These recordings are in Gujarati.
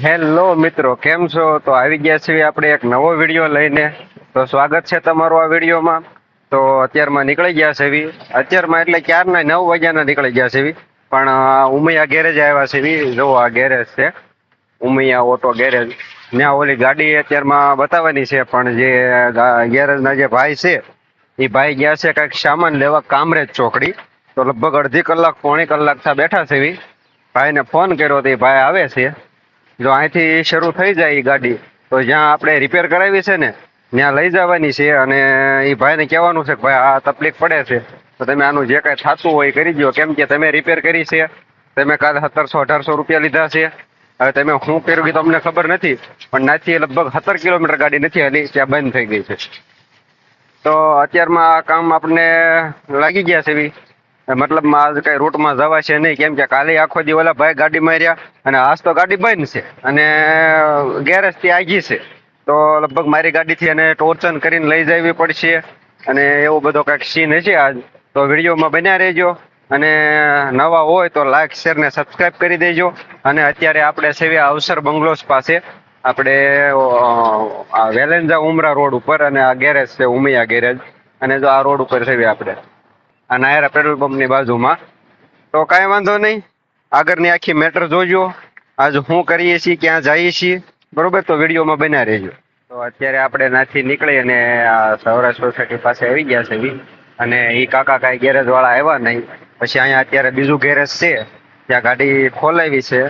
હેલો મિત્રો, કેમ છો? તો આવી ગયા છીએ આપણે એક નવો વીડિયો લઈને. તો સ્વાગત છે તમારું આ વિડીયોમાં. તો અત્યારમાં નીકળી ગયા છે એવી અત્યારમાં એટલે ક્યારના નવ વાગ્યાના નીકળી ગયા છે એવી પણ ઉમૈયા ગેરેજ આવ્યા છે એવી જો આ ગેરેજ છે. Umaiya auto garage. ત્યાં ઓલી ગાડી અત્યારમાં બતાવવાની છે, પણ જે ગેરેજના જે ભાઈ છે, એ ભાઈ ગયા છે કંઈક સામાન લેવા કામરેજ ચોકડી. તો લગભગ અડધી કલાક, પોણી કલાક થા બેઠા છે એવી ભાઈને ફોન કર્યો તો એ ભાઈ આવે છે. જો અહીંથી શરૂ થઈ જાય એ ગાડી, તો જ્યાં આપણે રિપેર કરાવી છે ને, ત્યાં લઈ જવાની છે અને એ ભાઈને કહેવાનું છે કે ભાઈ આ તકલીફ પડે છે, તો તમે આનું જે કાંઈ થતું હોય કરી દો કેમ કે તમે રિપેર કરી છે, તમે કાલે સત્તરસો, અઢારસો રૂપિયા લીધા છે. હવે તમે શું કર્યું તમને ખબર નથી, પણ નાથી લગભગ સત્તર કિલોમીટર ગાડી નથી હાલી, ત્યાં બંધ થઈ ગઈ છે. તો અત્યારમાં આ કામ આપણને લાગી ગયા છે એવી મતલબમાં આજ કઈ રૂટમાં જવા છે નહીં, કેમ કે કાલે આખો દી ઓલા ભાઈ ગાડી માર્યા અને આજ તો ગાડી બંધ છે અને ગેરેજથી આગી છે. તો લગભગ મારી ગાડીથી એને ટોર્ચન કરીને લઈ જવી પડશે અને એવો બધો કંઈક સીન હશે આજ. તો વિડીયોમાં બન્યા રહેજો અને નવા હોય તો લાઈક શેર ને સબસ્ક્રાઇબ કરી દેજો. અને અત્યારે આપણે સેવી અવસર બંગલોસ પાસે. આપણે આ વેલેન્જા ઉમરા રોડ ઉપર અને આ ગેરેજ છે ઉમિયા ગેરેજ. અને જો આ રોડ ઉપર છે આપણે. આ નાયરા પેટ્રોલ પંપની બાજુમાં. તો કાંઈ વાંધો નહીં. આગળની આખી મેટર જોજો. આજ શું કરીએ છીએ, ક્યાં જઈએ છીએ. બરોબર? તો વિડીયોમાં બન્યા રહેજો. તો અત્યારે આપણે નાથી નીકળી અને આ સૌરાષ્ટ્ર સોસાયટી પાસે આવી ગયા છે. અને એ કાકા કાંઈ ગેરેજ વાળા આવ્યા નહીં. પછી અહીંયા અત્યારે બીજું ગેરેજ છે. ત્યાં ગાડી ખોલાવી છે.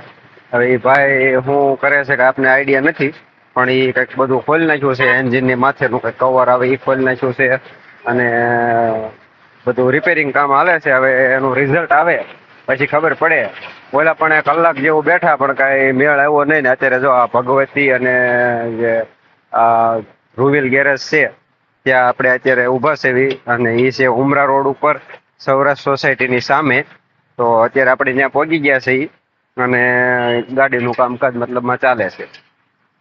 હવે એ ભાઈ શું કરે છે કે આપને આઈડિયા નથી. પણ એ કંઈક બધું ખોલી નાખ્યું છે. એન્જિનની માથેનું કંઈક કવર આવે એ ખોલી નાખ્યું છે. અને બધું રિપેરિંગ કામ હાલે છે, હવે એનું રિઝલ્ટ આવે, પછી ખબર પડે. ઓલા પણ કલાક જેવું બેઠા, પણ કાંઈ મેળ આવ્યો નહીં ને. અત્યારે જો આ ભગવતી અને જે, આ રૂવિલ ગેરેજ છે, ત્યાં આપણે અત્યારે ઊભા છે અને એ છે ઉમરા રોડ ઉપર, સૌરાષ્ટ્ર સોસાયટીની સામે. તો અત્યારે આપણે ત્યાં પહોંચી ગયા છે અને ગાડીનું કામકાજ મતલબમાં ચાલે છે.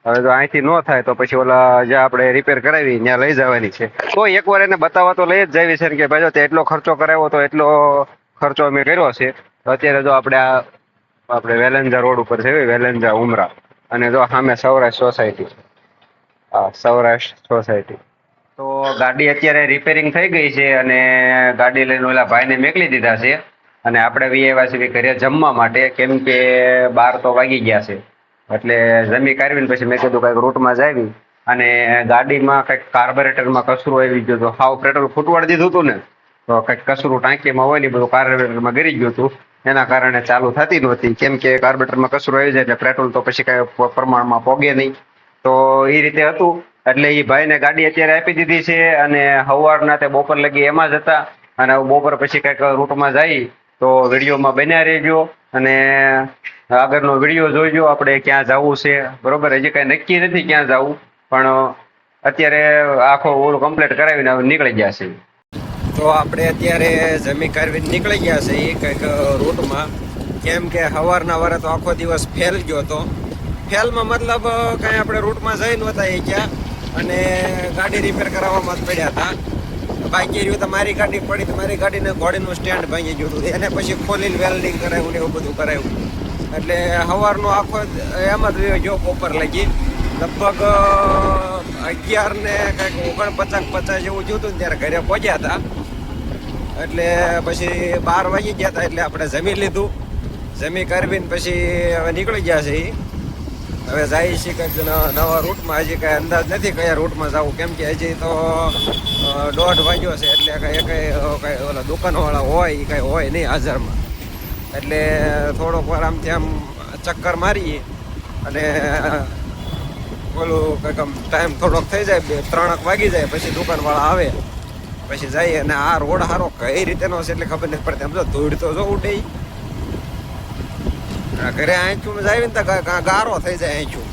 હવે જો અહીંથી ન થાય તો પછી ઓલા જ્યાં આપણે રિપેર કરાવી ત્યાં લઈ જવાની છે. તો એકવાર એને બતાવવા તો લઈ જ જાવી છે કે ભાઈ જો એટલો ખર્ચો કરાવ્યો તો એટલો ખર્ચો અમે કર્યો છે. તો અત્યારે જો આપણે આ, આપણે વેલેન્જા રોડ ઉપર છે વેલેન્જા ઉમરા. અને જો સામે સૌરાષ્ટ્ર સોસાયટી હા, સૌરાષ્ટ્ર સોસાયટી તો ગાડી અત્યારે રિપેરિંગ થઈ ગઈ છે અને ગાડી લઈને ઓલા ભાઈને મેકલી દીધા છે. અને આપણે વી આવ્યા છીએ ઘરે જમવા માટે કેમ કે બાર તો વાગી ગયા છે. એટલે જમી કાઢવીને પછી મેં કીધું કંઈક રૂટમાં જાવી અને ગાડીમાં કંઈક કાર્બોરેટરમાં કચરું આવી ગયું હતું હાવ પેટ્રોલ ફૂટવાડી દીધું હતું ને, તો કંઈક કચરું ટાંકીમાં હોય ને બધું કાર્બોરેટરમાં ગરી ગયું હતું એના કારણે ચાલુ થતી નહોતી. કેમ કે કાર્બોરેટરમાં કસરું આવી જાય એટલે પેટ્રોલ તો પછી કઈ પ્રમાણમાં પોગે નહીં. તો એ રીતે હતું. એટલે એ ભાઈને ગાડી અત્યારે આપી દીધી છે અને હવારના તે બપોર લગી એમાં જ હતા. અને બપોર પછી કંઈક રૂટમાં જાય તો વિડીયોમાં બન્યા રહેજો. અને આગળનો વીડિયો જોઈજો આપણે ક્યાં જવું છે. બરોબર, હજી કાંઈ નક્કી નથી ક્યાં જવું, પણ અત્યારે આખો ઓલું કમ્પ્લીટ કરાવીને નીકળી ગયા છે. તો આપણે અત્યારે જમી કારવીને નીકળી ગયા છે, એ કંઈક રૂટમાં. કેમ કે સવારના વારે તો આખો દિવસ ફેલ ગયો હતો ફેલમાં મતલબ કાંઈ આપણે રૂટમાં જઈ નહોતા એ ક્યાં, અને ગાડી રિપેર કરાવવામાં જ પડ્યા હતા. બાકી રહ્યું તો મારી ગાડી પડી તો મારી ગાડીને ઘોડીનું સ્ટેન્ડ ભાંગી ગયું હતું. એને પછી ખોલીને વેલ્ડિંગ કરાવ્યું ને એવું બધું કરાવ્યું. એટલે સવારનો આખો એમ જ રહ્યો ગયો બપોર લગી. લગભગ અગિયાર ને કંઈક ઓગણપચાસ પચાસ જેવું જોતું ને ત્યારે ઘરે પહોંચ્યા હતા. એટલે પછી બાર વાગી ગયા હતા એટલે આપણે જમી લીધું. જમી કરવીને પછી હવે નીકળી ગયા છે એ હવે જાય છે કંઈક નવા રૂટમાં હજી કાંઈ અંદાજ નથી કયા રૂટમાં જવું. કેમ કે હજી તો દોઢ વાગ્યો છે. એટલે કંઈ કઈ કઈ ઓલા દુકાનવાળા હોય, એ કંઈ હોય નહીં હાજરમાં. એટલે થોડોક વાર આમ ચક્કર મારીએ અને ઓલું કંઈક ટાઈમ થોડોક થઈ જાય, બે ત્રણક વાગી જાય, પછી દુકાનવાળા આવે, પછી જઈએ અને આ રોડ સારો કઈ રીતેનો છે એટલે ખબર નથી પડતી. સમજો ધૂળ તો જો ઉડે ઘરે આંચું જાય ને તો ગારો થઈ જાય આંચું.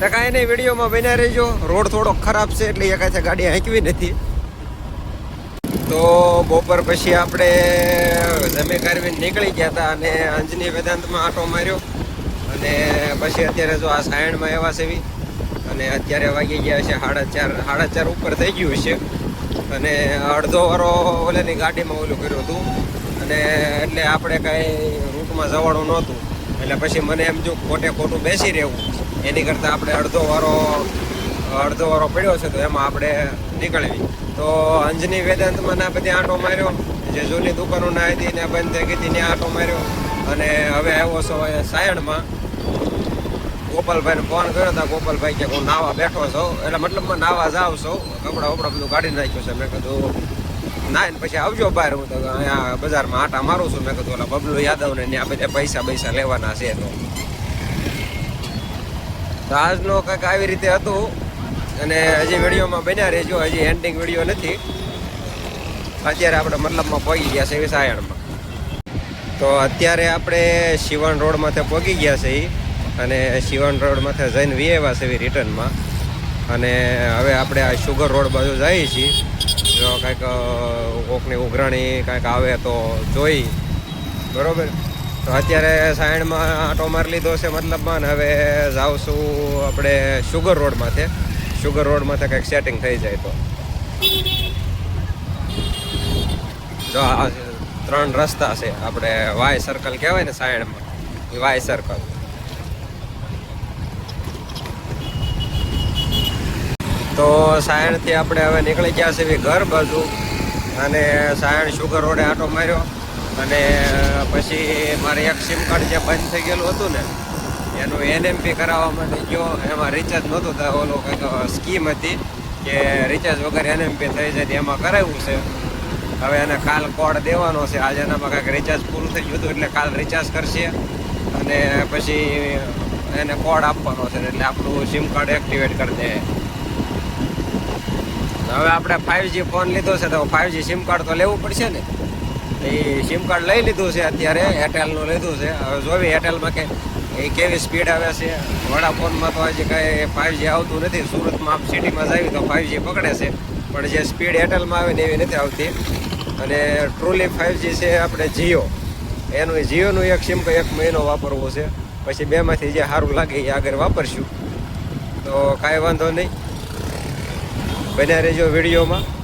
તો કાંઈ નહીં, વિડીયોમાં બન્યા રહેજો. રોડ થોડો ખરાબ છે એટલે એકાથે ગાડી હાંકવી નથી. તો બપોર પછી આપણે જમી કારવીને નીકળી ગયા હતા અને અંજની વેદાંતમાં આટો માર્યો. અને પછી અત્યારે જો આ સાયણમાં એવા સેવી અને અત્યારે વાગી ગયા છે સાડા ચાર સાડા ચાર ઉપર થઈ ગયું છે. અને અડધો વારો ઓલેની ગાડીમાં ઓલું કર્યું હતું. અને એટલે આપણે કાંઈ રૂટમાં જવાનું નહોતું. એટલે પછી મને એમ જો ખોટે ખોટું બેસી રહેવું. એની કરતાં આપણે અડધો વારો અડધો વારો પડ્યો છે તો એમાં આપણે નીકળવી. તો અંજની વેદાંતમાં ના બધી આંટો માર્યો. જે જૂની દુકાનો ના હતી ને બંધ થઈ ગઈ ત્યાં આંટો માર્યો. અને હવે આવ્યો છો સાયણમાં. ગોપાલભાઈને ફોન કર્યો હતા ગોપાલભાઈ કે હું નાવા બેઠો છું. એટલે મતલબમાં નાવા જાવ છું. કપડાં વપડા બધું કાઢી નાખ્યું છે. મેં કીધું ના ને પછી આવજો બહાર. હું તો અહીંયા બજારમાં આટા મારું છું. મેં કીધું, ઓલા બબલુ યાદવને ત્યાં બધા પૈસા પૈસા લેવાના છે તો આજનો કંઈક આવી રીતે હતું. અને હજી વિડીયોમાં બન્યા રહેજો. હજી એન્ડિંગ વીડિયો નથી. અત્યારે આપણે મતલબમાં પહોંચી ગયા છે સાયણમાં તો અત્યારે આપણે શિવણ રોડ માથે પહોંચી ગયા છે. અને શિવણ રોડ માથે જઈને વી છે રિટર્નમાં. અને હવે આપણે આ શુગર રોડ બાજુ જઈએ છીએ. જો કાંઈક કોકની ઉઘરાણી કાંઈક આવે તો જોઈ. બરાબર? તો અત્યારે સાયણમાં આટો મારી લીધો છે મતલબમાં ને હવે જાઉં છું આપણે શુગર રોડ માથે. શુગર રોડ માથે કંઈક સેટિંગ થઈ જાય તો. જો આ ત્રણ રસ્તા છે. આપણે વાય સર્કલ કહેવાય ને સાયણમાં એ વાય સર્કલ તો સાયણથી આપણે હવે નીકળી ગયા છે ઘર બાજુ. અને સાયણ શુગર રોડે આટો માર્યો. અને પછી મારે એક સિમ કાર્ડ જે બંધ થઈ ગયેલું હતું ને એનું એનએમપી કરાવવા માટે ગયો. એમાં રિચાર્જ નહોતું થાય. ઓલો કંઈક સ્કીમ હતી કે રિચાર્જ વગર એનએમપી થઈ જાય એમાં કરાવ્યું છે. હવે એને કાલ કોડ દેવાનો છે. આજે એનામાં કાંઈક રિચાર્જ પૂરું થઈ ગયું હતું એટલે કાલ રિચાર્જ કરશે. અને પછી એને કોડ આપવાનો છે. એટલે આપણું સિમ કાર્ડ એક્ટિવેટ કરી દે. હવે આપણે ફાઇવજી ફોન લીધો છે. તો ફાઇવજી સિમ કાર્ડ તો લેવું પડશે ને? એ સિમ કાર્ડ લઈ લીધું છે અત્યારે. એરટેલનું લીધું છે. હવે જોવી એરટેલમાં કે એ કેવી સ્પીડ આવે છે? વડાફોનમાં તો આજે કાંઈ ફાઇવજી આવતું નથી. સુરતમાં આમ સિટીમાં જાવી તો ફાઇવજી પકડે છે. પણ જે સ્પીડ એરટેલમાં આવે ને એવી નથી આવતી. અને ટ્રુલી ફાઇવજી છે આપણે જીઓ એનું જીઓનું એક સિમ એક મહિનો વાપરવો છે. પછી બેમાંથી જે સારું લાગે એ આગળ વાપરશું. તો કાંઈ વાંધો નહીં. બન્યા રહેજો વિડીયોમાં.